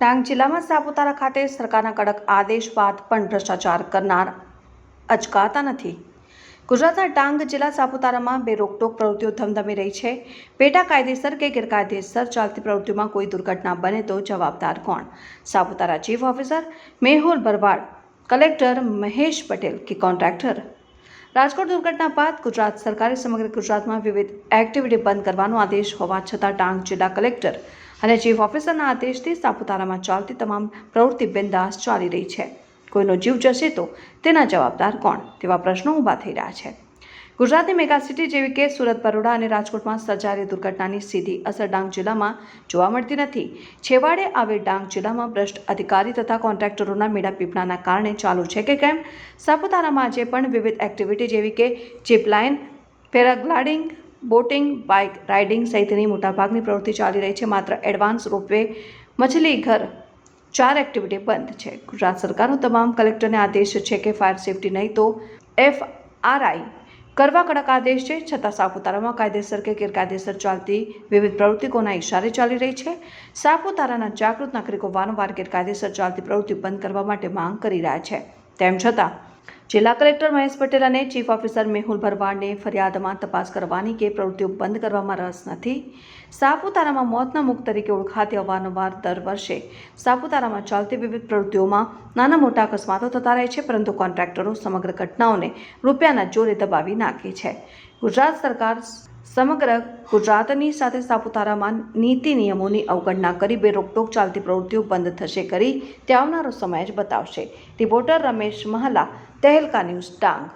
ડાંગ જિલ્લામાં સાપુતારા ખાતે સરકારના કડક આદેશ બાદ પણ ભ્રષ્ટાચાર કરનાર અચકાતા નથી. ગુજરાતના ડાંગ જિલ્લા સાપુતારામાં બે રોકટોક પ્રવૃત્તિઓ ધમધમી રહી છે. પેટા કાયદેસર કે ગેરકાયદેસર ચાલતી પ્રવૃત્તિઓમાં કોઈ દુર્ઘટના બને તો જવાબદાર કોણ? Saputara chief officer Mehul Bharwad, collector Mahesh Patel કે કોન્ટ્રાક્ટર? રાજકોટ દુર્ઘટના બાદ ગુજરાત સરકારે સમગ્ર ગુજરાતમાં વિવિધ એક્ટિવિટી બંધ કરવાનો આદેશ હોવા છતાં ડાંગ જિલ્લા કલેક્ટર અને ચીફ ઓફિસરના આદેશથી સાપુતારામાં ચાલતી તમામ પ્રવૃત્તિ બિંદાસ ચાલી રહી છે. કોઈનો જીવ જશે તો તેના જવાબદાર કોણ? તેવા પ્રશ્નો ઊભા થઈ રહ્યા છે. ગુજરાતની મેગાસિટી જેવી કે સુરત, બરોડા અને રાજકોટમાં સર્જાયેલી દુર્ઘટનાની સીધી અસર ડાંગ જિલ્લામાં જોવા મળતી નથી. છેવાડે આવેલ ડાંગ જિલ્લામાં ભ્રષ્ટ અધિકારી તથા કોન્ટ્રાક્ટરોના મેળા પીપળાના કારણે ચાલુ છે કે કેમ? સાપુતારામાં આજે પણ વિવિધ એક્ટિવિટી જેવી કે zipline, paragliding, boating, bike riding સહિતની મોટાભાગની પ્રવૃત્તિ ચાલી રહી છે. માત્ર એડવાન્સ રોપવે મછલી ઘર ચાર એક્ટિવિટી બંધ છે. ગુજરાત સરકારનો તમામ કલેક્ટરને આદેશ છે કે ફાયર સેફટી નહીં તો એફ આરઆઈ કરવા કડક આદેશ છે. છતાં સાપુતારામાં કાયદેસર કે ગેરકાયદેસર ચાલતી વિવિધ પ્રવૃત્તિઓના ઇશારે ચાલી રહી છે. સાપુતારાના જાગૃત નાગરિકો વારંવાર ગેરકાયદેસર ચાલતી પ્રવૃત્તિ બંધ કરવા માટે માંગ કરી રહ્યા છે. તેમ છતાં જિલ્લા કલેક્ટર મહેશ પટેલ અને ચીફ ઓફિસર મેહુલ ભરવાડને ફરિયાદમાં તપાસ કરવાની કે પ્રવૃત્તિઓ બંધ કરવામાં રસ નથી? સાપુતારામાં મોતના મુખ તરીકે ઓળખાતી અવારનવાર દર વર્ષે સાપુતારામાં ચાલતી વિવિધ પ્રવૃત્તિઓમાં નાના મોટા અકસ્માતો થતા રહે છે, પરંતુ કોન્ટ્રાક્ટરો સમગ્ર ઘટનાઓને રૂપિયાના જોરે દબાવી નાખે છે. ગુજરાત સરકાર સમગ્ર ગુજરાતની સાથે સાપુતારામાં નીતિ નિયમોની અવગણના કરી બે રોકટોક ચાલતી પ્રવૃત્તિઓ બંધ થશે કરી તે આવનારો સમય જ બતાવશે. Reporter Ramesh Mahala, Tehelka news Dang.